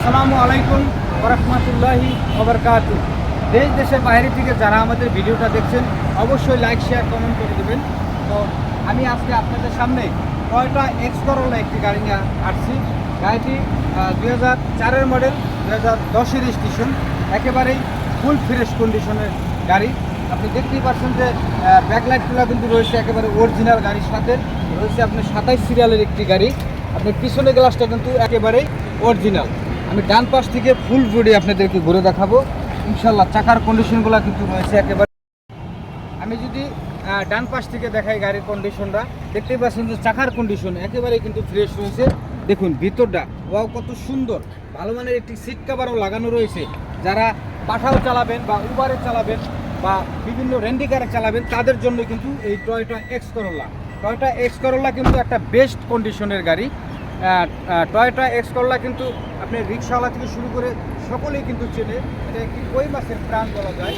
আসসালামু আলাইকুম রহমতুল্লাহি ওবরকাত। দেশ, দেশের বাইরে থেকে যারা আমাদের ভিডিওটা দেখছেন, অবশ্যই লাইক শেয়ার কমেন্ট করে দেবেন। তো আমি আজকে আপনাদের সামনে টয়টা এক্স করোলা একটি গাড়ি নিয়ে আসছি। গাড়িটি দুই হাজার চারের মডেল দুই হাজার দশের স্টেশন একেবারেই ফুল ফ্রেশ কন্ডিশনের গাড়ি। আপনি দেখতেই পাচ্ছেন যে ব্যাকলাইটগুলো কিন্তু রয়েছে একেবারে অরিজিনাল গাড়ির সাথে। রয়েছে আপনার সাতাইশ সিরিয়ালের একটি গাড়ি। আপনার পিছনে গ্লাসটা কিন্তু একেবারেই অরিজিনাল আমি ডান পাশ থেকে ফুল বডি আপনাদেরকে ঘুরে দেখাবো। ইনশাল্লাহ চাকার কন্ডিশনগুলো কিন্তু রয়েছে একেবারে। আমি যদি ডান পাশ থেকে দেখাই গাড়ির কন্ডিশনটা দেখতেই পাচ্ছেন যে চাকার কন্ডিশন একেবারে কিন্তু ফ্রেশ রয়েছে। দেখুন, ভিতরটা, ওয়াও, কত সুন্দর। ভালো মানের একটি সিট কাভারও লাগানো রয়েছে। যারা পাঠাও চালাবেন বা উবারে চালাবেন বা বিভিন্ন রেন্ডিকারে চালাবেন, তাদের জন্য কিন্তু এই Toyota X Corolla Toyota X Corolla কিন্তু একটা বেস্ট কন্ডিশনের গাড়ি। টয়টা এক্স করোলা কিন্তু আপনি রিক্সাওয়ালা থেকে শুরু করে সকলেই কিন্তু চেনে এটা একটি কই মাছের প্রাণ বলা যায়।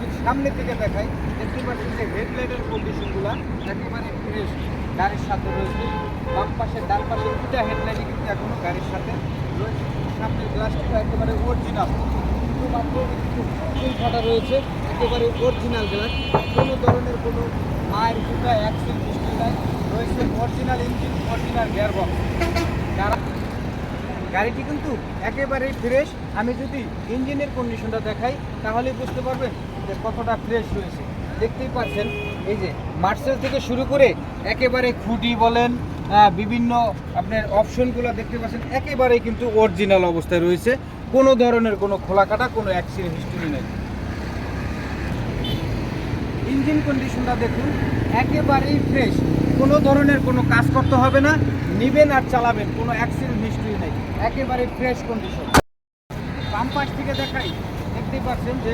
যদি সামনে থেকে দেখাই, দেখতে পাচ্ছেন যে হেডলাইটের কন্ডিশনগুলো একেবারে ফ্রেশ গাড়ির সাথে রয়েছে। বাম পাশে, ডান পাশে দুটা হেডলাইটই কিন্তু এখনও গাড়ির সাথে রয়েছে। সামনের গ্লাসটিও একেবারে অরিজিনাল শুধুমাত্র একটু ফুল ফাটা রয়েছে, একেবারে অরিজিনাল গ্লাস কোনো ধরনের কোনো মায়ের জুতা অ্যাক্সিডেন্ট হিস্ট্রি নাই রয়েছে। অরিজিনাল ইঞ্জিন অরিজিনাল গিয়ারবক্স যারা গাড়িটি কিন্তু একেবারেই ফ্রেশ আমি যদি ইঞ্জিনের কন্ডিশনটা দেখাই তাহলে বুঝতে পারবেন যে কতটা ফ্রেশ রয়েছে। দেখতেই পাচ্ছেন, এই যে মার্সেল থেকে শুরু করে একেবারে খুঁটি বলেন বিভিন্ন আপনার অপশনগুলো দেখতে পাচ্ছেন, একেবারেই কিন্তু অরিজিনাল অবস্থায় রয়েছে। কোনো ধরনের কোনো খোলা কাটা কোনো অ্যাক্সিডেন্ট হিস্টোরি নেই। ইঞ্জিন কন্ডিশনটা দেখুন, একেবারেই ফ্রেশ কোনো ধরনের কোনো কাজ করতে হবে না, নিবেন আর চালাবেন, কোনো অ্যাক্সিডেন্ট হিস্ট্রি নেই। একেবারে ফ্রেশ কন্ডিশন বাম পাশ থেকে দেখাই দেখতেই পাচ্ছেন যে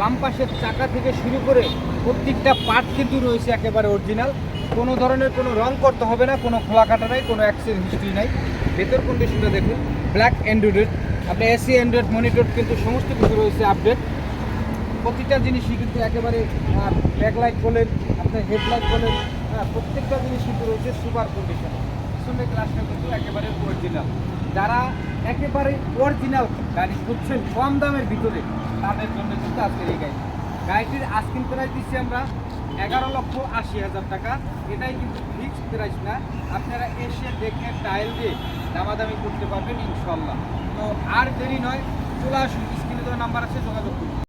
বাম পাশের চাকা থেকে শুরু করে প্রত্যেকটা পার্ট কিন্তু রয়েছে একেবারে অরিজিনাল কোনো ধরনের কোনো রং করতে হবে না কোনো খোলা কাটা নাই কোনো অ্যাক্সিডেন্ট হিস্ট্রি নাই। ভেতর কন্ডিশনটা দেখুন ব্ল্যাক অ্যান্ড্রয়েড আপনি এসি অ্যান্ড্রয়েড মনিটর কিন্তু সমস্ত কিছু রয়েছে আপডেট প্রতিটা জিনিসই কিন্তু একেবারে ব্যাকলাইট বলেন আপনার হেডলাইট বলেন হ্যাঁ, প্রত্যেকটা জিনিস কিন্তু রয়েছে সুপার কন্ডিশন পিছনের গ্লাসটা কিন্তু একেবারে অরিজিনাল যারা একেবারে অরিজিনাল গাড়ি খুঁজছেন কম দামের ভিতরে, তাদের জন্য কিন্তু আজকে এই গাড়ি। গাড়িটির আস্কিং প্রাইস দিচ্ছি আমরা এগারো লক্ষ আশি হাজার টাকা। এটাই কিন্তু ফিক্সড প্রাইস না। আপনারা এসে দেখে টাইল দিয়ে দামাদামি করতে পারবেন ইনশাল্লাহ তো আর দেরি নয়, চলে আসুন। স্ক্রিনে তো নাম্বার আছে, যোগাযোগ করুন।